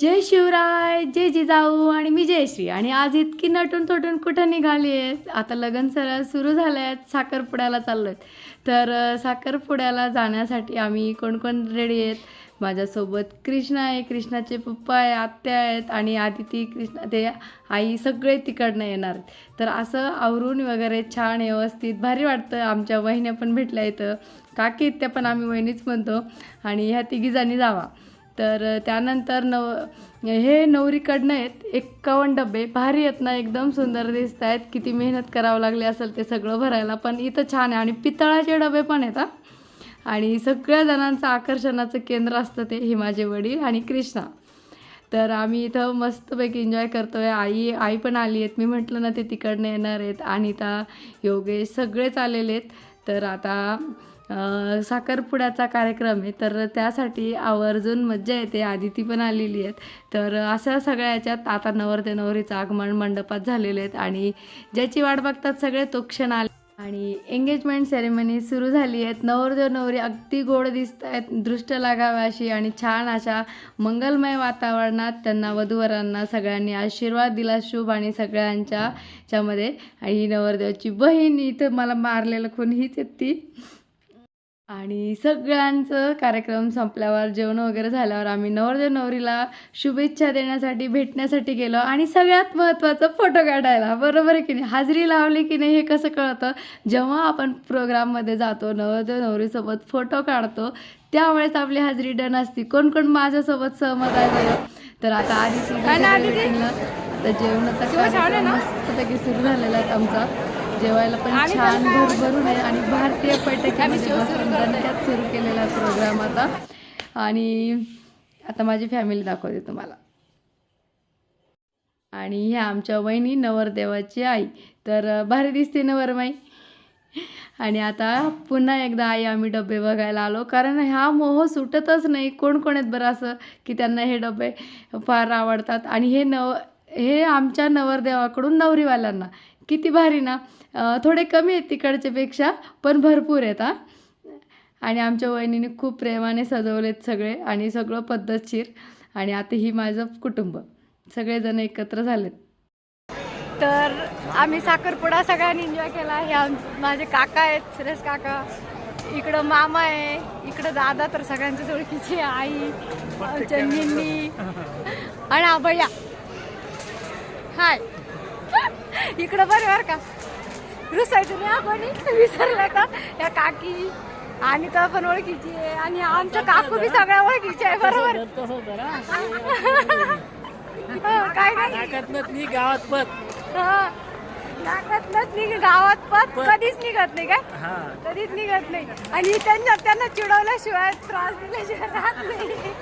जय शिवराय जय जिजाऊ आणि मी जयश्री. आणि आज इतकी नटून थटून कुठं निघाली आहेत? आता लग्न सर सुरू झाले आहेत साखरपुड्याला चाललो आहेत तर साखरपुड्याला जाण्यासाठी आम्ही कोण कोण रेडी आहेत? माझ्यासोबत कृष्णा आहे. कृष्णाचे पप्पा आहे आत्या आहेत आणि आदिती कृष्णा ते आई सगळे तिकडनं येणार तर असं आवरून वगैरे छान व्यवस्थित भारी वाटतं. आमच्या वहिन्या पण भेटल्या इथं. काकी आहेत त्या पण आम्ही वहिनीच म्हणतो. आणि ह्या तिघीजणी जावा. तर त्यानंतर नव हे नवरीकडनं आहेत एक्कावन्न डबे. भारी आहेत ना एकदम सुंदर दिसत आहेत. किती मेहनत करावं लागली असेल ते सगळं भरायला. पण इथं छान आहे. आणि पितळाचे डबे पण आहेत हा. आणि सगळ्या जणांचं आकर्षणाचं केंद्र असतं ते हे माझे वडील आणि कृष्णा. तर आम्ही इथं मस्तपैकी एन्जॉय करतो आहे आई आई पण आली आहेत. मी म्हटलं ना ते तिकडनं येणार आहेत. अनिता योगेश सगळेच आलेले आहेत. तर आता साखरपुड्याचा कार्यक्रम आहे. तर त्यासाठी आवर्जून मज्जा येते. आदिती पण आलेली आहेत. तर अशा सगळ्या याच्यात आता नवरते नवरीचं आगमन मंडपात झालेले आहेत. आणि ज्याची वाट बघतात सगळे तो क्षण आले आणि एंगेजमेंट सेरेमनी सुरू झाली आहेत. नवरदेव नवरी अगदी गोड दिसत आहेत. दृष्ट लागाव्या अशी आणि छान अशा मंगलमय वातावरणात त्यांना वधूवरांना सगळ्यांनी आशीर्वाद दिला. शुभ आणि सगळ्यांच्या ह्याच्यामध्ये आणि नवरदेवाची बहीण इथं मला मारलेलं कोण हीच येते आणि सगळ्यांचं कार्यक्रम संपल्यावर जेवण वगैरे झाल्यावर आम्ही नवरदेव नवरीला शुभेच्छा देण्यासाठी भेटण्यासाठी गेलो आणि सगळ्यात महत्त्वाचं फोटो काढायला. बरोबर आहे की नाही? हाजरी लावली की नाही हे कसं कळतं? जेव्हा आपण प्रोग्राममध्ये जातो नवरदेव नवरीसोबत फोटो काढतो त्यावेळेस आपली हाजरी डन असती. कोण कोण माझ्यासोबत सहमत आहे? तर आता आधी आता जेवणाचा मस्तपैकी सुरू झालेला आहे आमचा. जेवायला पण छान भरभरून आहे आणि भारतीय पैठकीमध्ये दणक्यात सुरू केलेला प्रोग्राम आता. आणि आता माझी फॅमिली दाखवते तुम्हाला. आणि ह्या आमच्या वहिनी नवरदेवाची आई. तर भारी दिसते नवरमाई. आणि आता पुन्हा एकदा आई आम्ही डबे बघायला आलो. कारण हा मोह सुटतच नाही. कोण कोण आहेत बरं असं की त्यांना हे डबे फार आवडतात. आणि हे नव हे आमच्या नवरदेवाकडून नवरीवाल्यांना. किती भारी ना. थोडे कमी आहेत तिकडच्यापेक्षा पण भरपूर आहेत हा. आणि आमच्या वहिनीने खूप प्रेमाने सजवलेत सगळे आणि सगळं पद्धतशीर. आणि आता ही माझं कुटुंब. सगळेजण एकत्र झालेत. तर आम्ही साखरपुडा सगळ्यांनी एन्जॉय केला. हे आम- माझे काका आहेत सुरेश काका. इकडं मामा आहे इकडं दादा तर सगळ्यांच्याच ओळखीची आई आमच्या निन्नी आणि आबया. हाय. इकडं बरं बरं का. रुसायचं नाही आपण विसरलं का या काकी आणि तर पण ओळखीची आहे. आणि आमच्या काकू बी सगळ्या ओळखीची आहे बरोबर? हं, काय काय नाकातनं नी गावात पत. हं. नाकातनंच निघ गावात पत. कधीच निघत नाही काय? हा. कधीच निघत नाही. आणि त्यांना त्यांना चिडवल्याशिवाय त्रास दिल्याशिवाय राहत नाही.